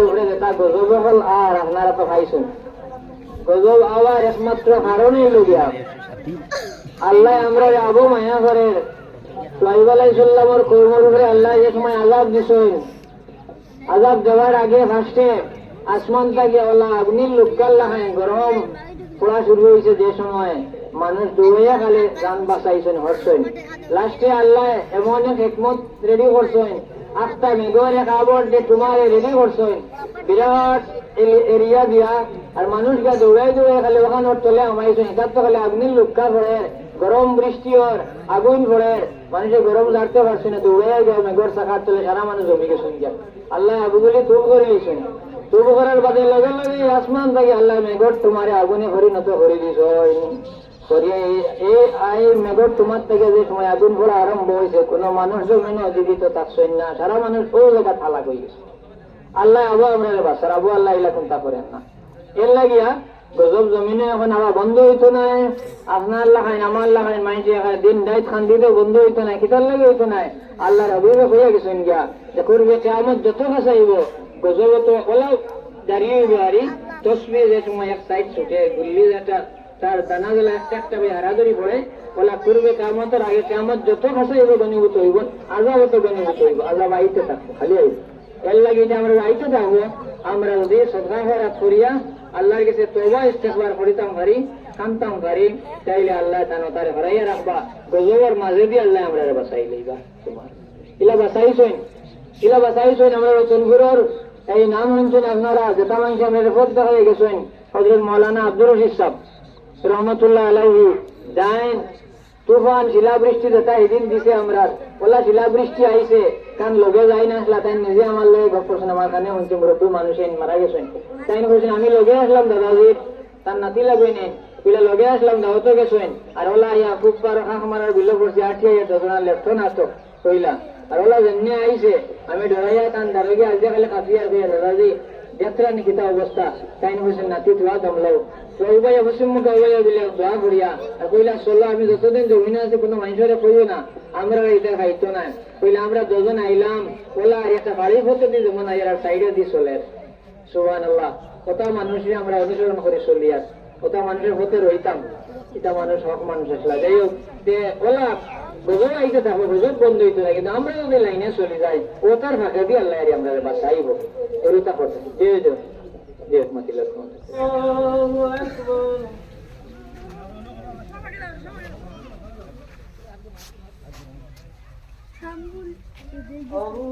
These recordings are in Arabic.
উপরে যেটা গজব হল আর আপনারা আল্লাহ আমরা আবু মায়া করে সাহিব আলাইসাল্লামর কর্মর উপরে আল্লাহ যে সময় আজাব দিছেন আজাব দেওয়ার আগে ফার্স্টে আসমান থেকে ওলা আগ্নির লুকাল লাহায় গরম পড়া শুরু হয়েছে যে সময় মানুষ দৌড়াইয়া খালে যান বাঁচাইছেন হরছেন লাস্টে আল্লাহ এমন এক হেকমত রেডি করছেন মেঘর এক আবর যে তোমার রেডি করছেন বিরাট এরিয়া দিয়া, আর মানুষ গা দৌড়াই দৌড়াই খালি ওখানে তলে আমাইছেন এটার তো খালি আগ্নির লুকা পড়ে গরম বৃষ্টি ওর আগুন পড়ে মানুষে গরম জানতে পারছে না, দৌড়াই যায় মেঘর শাখার তলে সারা মানুষ জমি গেছেন গিয়া। আল্লাহ আবুগুলি তুম করে দিয়েছেন তুম করার বাদে লগে লগে আসমান থেকে আল্লাহ মেঘর তোমারে আগুনে ভরি নত করে দিছ। এই এই মেঘর তোমার থেকে যে সময় আগুন পড়া আরম্ভ হয়েছে কোনো মানুষ জমিন জীবিত গেছে আল্লাহ আবু আমরা বাসার আবু আল্লাহ এখন আবার বন্ধ হইতো না আপনার আল্লাহ খাই আমার আল্লাহ খাই মাইছে খাই দিন ডাইত খান দিতে বন্ধ হইতো না কিতার লাগে হইতো না আল্লাহর অভিযোগ হয়ে গেছেন গিয়া যে করবে কেমন যত খাসাইব গজব তো ওলাও দাঁড়িয়ে হইব আরি তসবি যে সময় এক সাইড ছুটে গুল্লি যেটা তার গেলা একটা একটা হারাধরি পড়ে ওলা করবে কামতের আগে কামত যত ভাষা খাসাইব গণীভূত হইব আজাব তো গণীভূত হইব আজাব আইতে থাকব, খালি আইব। এর লাগে এটা আমরা আইতে থাকব, আমরা যদি সদকা ফেরাত করিয়া আল্লাহর কাছে তোবা ইস্তেকবার করিতাম পারি, কানতাম পারি, তাইলে আল্লাহ তানো তারে হরাইয়া রাখবা। গজবের মাঝে দিয়ে আল্লাহ আমরা বাসাই লইবা। তোমার ইলা বাসাইছেন ইলা বাসাইছেন আমরা রতনপুরের এই নাম শুনছেন আপনারা যেটা মানুষ আমরা রেপোর্ট দেখা গেছেন হজরত মৌলানা আব্দুর রশিদ সাহ রহমতুল্লাহ আলাইহি জাইন তুফান, শিলাবৃষ্টি যেটা এদিন দিছে আমরা ওলা শিলাবৃষ্টি আইছে কারণ লগে যাই না আসলা তাই নিজে আমার লগে গপ করছেন আমার কানে শুনছে মুরব্বী মানুষ মারা গেছেন তাই বলছেন আমি লগে আসলাম দাদাজি তার নাতি লাগবে নেই পিলে লগে আসলাম দাওতো গেছেন আর ওলা ইয়া খুব পার হাঁক মারার বিলো করছে আঠিয়া ইয়া দোকান লেফট নাতো কইলা। আর ওলা যেমনি আইছে আমি ডরাইয়া তান দারোগে আজকে খালি দিয়ে দাদাজি যাত্রা নিকিতা অবস্থা তাই বলছেন নাতি তোয়া দমলাও। সবাই অবশ্যই মুখে অবয় দিলে দোয়া করিয়া। আর কইলা, চলো, আমি যতদিন জমিনে আছে, কোনো মানুষের কইও না। আমরা এটা খাইতো না। কইলা, আমরা দুজন আইলাম। ওলা একটা বাড়ি হতে দিয়ে যেমন আর সাইডে দিয়ে চলে। সুবান আল্লাহ কত মানুষই আমরা অনুসরণ করে চলি আর কত মানুষের হতে রইতাম। এটা মানুষ, হক মানুষ আসলা। যাই হোক, যে ওলা গজব আইতে থাকব গজব বন্ধ হইতে না কিন্তু আমরা যদি লাইনে চলে যাই ও তার ফাঁকে দিয়ে আল্লাহ আমরা বাসা আইব এরুতা করতে Oh,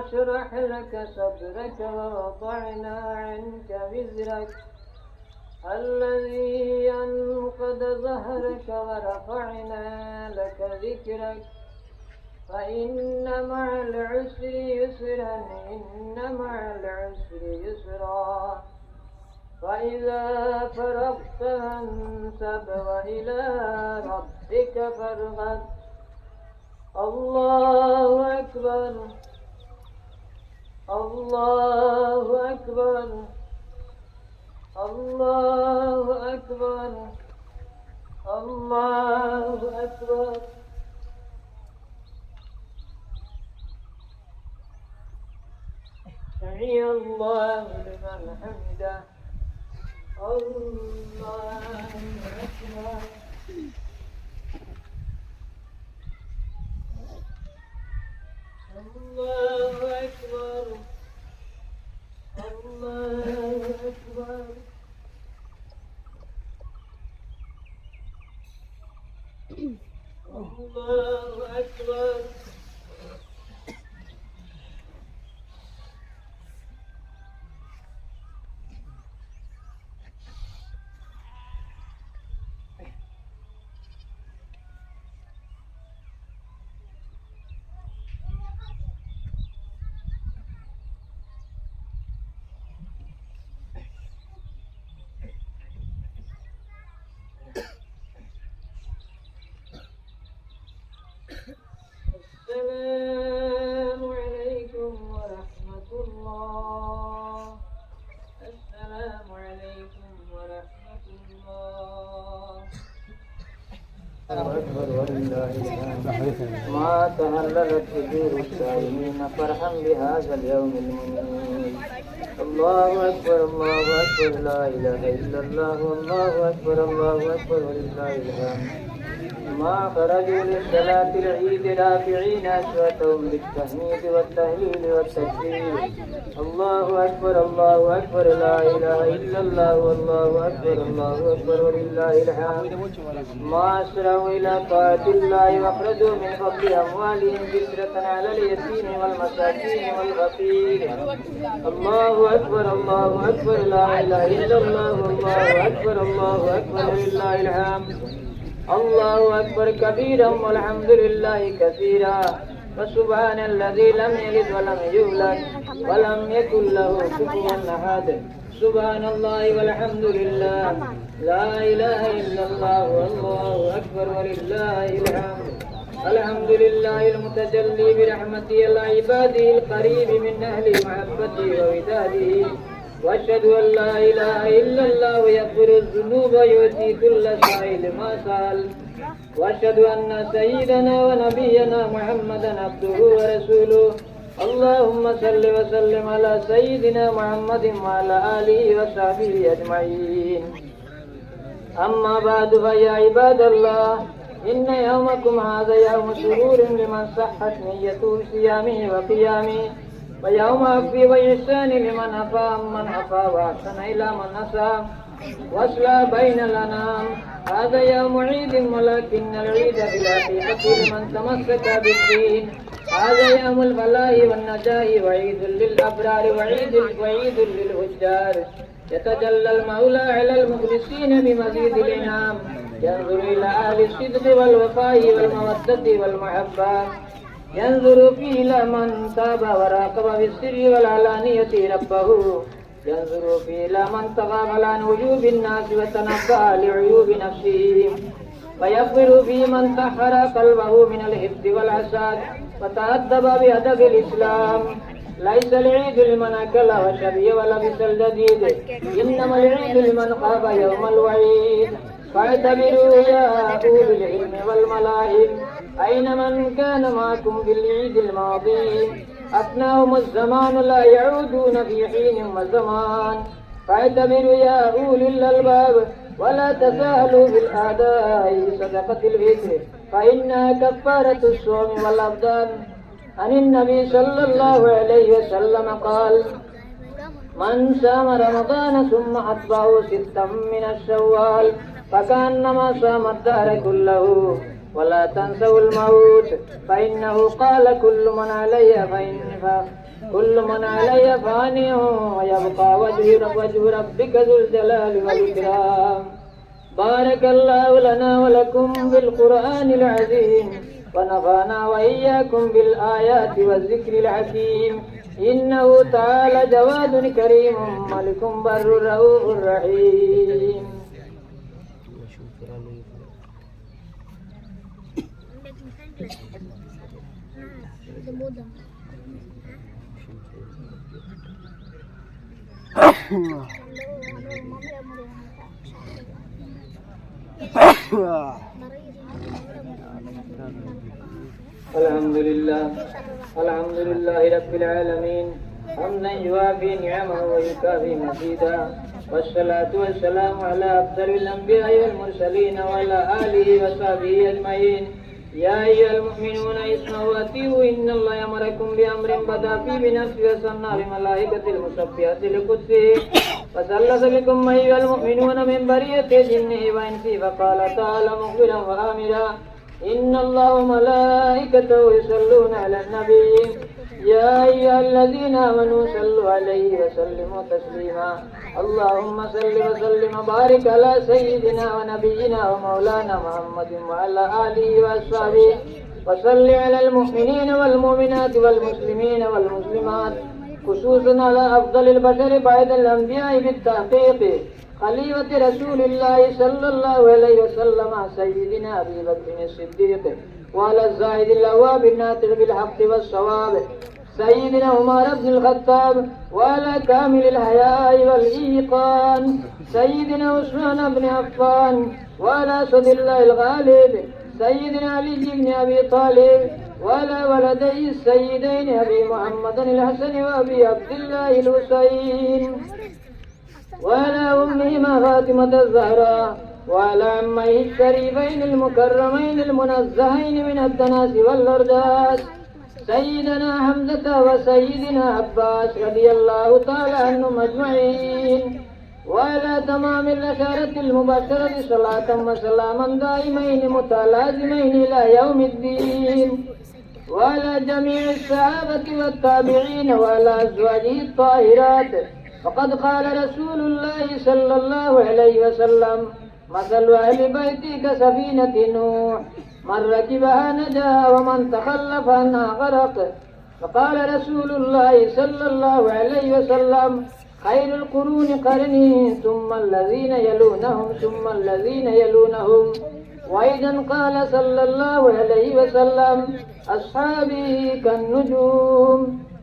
نشرح لك صدرك ووضعنا عنك وزرك. الذي ينقض ظهرك ورفعنا لك ذكرك. فإن مع العسر يسرا إن مع العسر يسرا. فإذا فرغت فانسب وإلى ربك فارغب. الله أكبر. الله أكبر الله أكبر الله أكبر سمع الله لمن حمده الله أكبر الله أكبر الله أكبر الله أكبر السلام عليكم ورحمة الله. السلام عليكم ورحمة الله. ما تهللت صدور الصائمين فرحا بهذا اليوم المنير. الله أكبر الله أكبر لا إله إلا الله. الله أكبر الله أكبر ولله الحمد ما خرجوا للصلاة العيد رافعين أصواتهم بالتحميد والتهليل والتكبير. الله أكبر الله أكبر لا إله إلا الله والله أكبر الله أكبر ولله الحمد. ما أسرعوا إلى طاعة الله وأخرجوا من فضل أموالهم بسرة على اليتيم والمساكين والفقير. الله أكبر الله أكبر لا إله إلا الله والله أكبر الله أكبر ولله الحمد. الله أكبر كبيرا والحمد لله كثيرا. فسبحان الذي لم يلد ولم يولد ولم يكن له كفوا أحد. سبحان الله والحمد لله. لا إله إلا الله والله أكبر ولله الحمد. الحمد لله المتجلي برحمته العباده القريب من أهل محبته ووداده. وأشهد أن لا إله إلا الله يغفر الذنوب ويؤتي كل سائل ما سأل. وأشهد أن سيدنا ونبينا محمدا عبده ورسوله. اللهم صل وسلم على سيدنا محمد وعلى آله وصحبه أجمعين. أما بعد فيا عباد الله إن يومكم هذا يوم سرور لمن صحت نيته صيامه وقيامه. ويوم عفو وإحسان لمن أفى من أفى وأحسن إلى من أساء وأصلى بين الأنام هذا يوم عيد ولكن العيد في الحقيقة لمن تمسك بالدين. هذا يوم الفلاح والنجاة وعيد للأبرار وعيد وعيد للفجار يتجلى المولى على المخلصين بمزيد الإنعام. ينظر إلى أهل الصدق والوفاء والمودة والمحبة. ينظر إلى من تاب وراقب بالسر والعلانية ربه. ينظر إلى من تغافل عن وجوب الناس وتنبأ لعيوب نفسه ويغفر في من طهر قلبه من الحفظ والعساد وتأدب بأدب الإسلام. ليس العيد لمن أكل وشرب ولبس الجديد. إنما العيد لمن خاف يوم الوعيد. فاعتبروا يا أولي العلم والملاهب أين من كان معكم في العيد الماضي؟ أفناهم الزمان لا يعودون في حين وزمان. فاعتبروا يا أولي الألباب ولا تساهلوا بالآداء صدقة الفطر فإنها كفارة الصوم والأبدان عن النبي صلى الله عليه وسلم قال من صام رمضان ثم أتبعه ستا من الشوال فكأنما صام الدهر كله. ولا تنسوا الموت. فإنه قال كل من علي فإن كل من علي فاني ويبقى وجه وجه ربك ذو الجلال والإكرام. بارك الله لنا ولكم بالقرآن العظيم ونفعنا وإياكم بالآيات والذكر الحكيم. إنه تعالى جواد كريم ملك بر رؤوف رحيم الحمد لله. الحمد لله رب العالمين. حمدا يوافي نعمه ويكافي مزيدا. والصلاة والسلام على أفضل الأنبياء والمرسلين وعلى آله وصحبه أجمعين. يا أيها المؤمنون اسمعوا وأطيعوا إن الله يأمركم بأمر بدا في بنفسه وسنى بملائكة المسبحة لقدسه فثلث بكم أيها المؤمنون من برية جنه وإنسه فقال تعالى مخبرا وآمرا إن الله وملائكته يصلون على النبي يا أيها الذين آمنوا صلوا عليه وسلموا تسليما. اللهم صل وسلم وبارك على سيدنا ونبينا ومولانا محمد وعلى آله وأصحابه. وصل على المؤمنين والمؤمنات والمسلمين والمسلمات. خصوصا على أفضل البشر بعد الأنبياء بالتحقيق. خليفة رسول الله صلى الله عليه وسلم سيدنا أبي بكر الصديق. وعلى الزاهد الأواب الناطق بالحق والصواب. سيدنا عمر بن الخطاب وعلى كامل الحياء والإيقان سيدنا عثمان بن عفان وعلى صد الله الغالب سيدنا علي بن أبي طالب وعلى ولدي السيدين أبي محمد الحسن وأبي عبد الله الحسين. وعلى أمهما فاطمة الزهراء وعلى عميه الشريفين المكرمين المنزهين من الدناس والأرداس سيدنا حمزة وسيدنا عباس رضي الله تعالى عنهم أجمعين. وعلى تمام الأشارة المبشرة صلاة وسلاما دائمين متلازمين إلى يوم الدين. وعلى جميع الصحابة والتابعين وعلى أزواجه الطاهرات. فقد قال رسول الله صلى الله عليه وسلم مثل أهل بيتي كسفينة نوح. من ركبها نجا ومن تخلف عنها غرق. فقال رسول الله صلى الله عليه وسلم خير القرون قرني ثم الذين يلونهم ثم الذين يلونهم. وأيضا قال صلى الله عليه وسلم أصحابي كالنجوم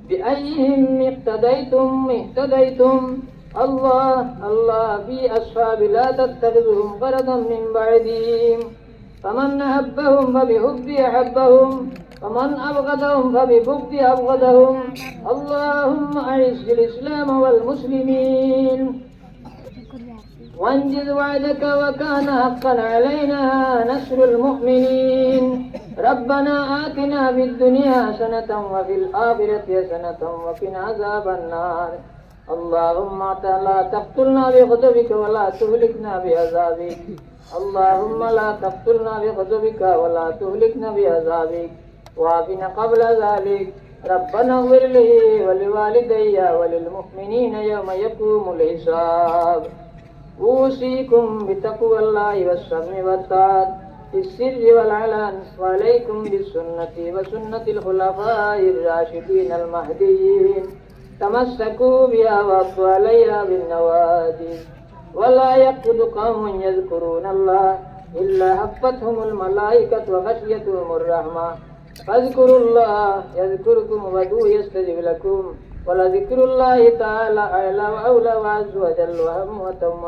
بأيهم اقتديتم اهتديتم؟ الله الله في أصحاب لا تتخذهم غرضا من بعدهم. فمن أحبهم فبحبي أحبهم ومن أبغضهم فببغض أبغضهم. اللهم أعز الإسلام والمسلمين. وانجز وعدك وكان حقا علينا نصر المؤمنين. ربنا آتنا في الدنيا حسنة وفي الآخرة حسنة وقنا عذاب النار. اللهم لا تقتلنا بغضبك ولا تهلكنا بعذابك. اللهم لا تقتلنا بغضبك ولا تهلكنا بعذابك. وعافنا قبل ذلك. ربنا اغفر لي ولوالدي وللمؤمنين يوم يقوم الحساب. أوصيكم بتقوى الله والسمع والطاعة. في السر والعلن وعليكم بالسنة وسنة الخلفاء الراشدين المهديين. تمسكوا بها وأبقوا عليها بالنوادي. ولا يقعد قوم يذكرون الله إلا حفتهم الملائكة وغشيتهم الرحمة. فاذكروا الله يذكركم ودوه يستجب لكم. ولذكر الله تعالى أعلى وأولى وعز وجل وهم وتم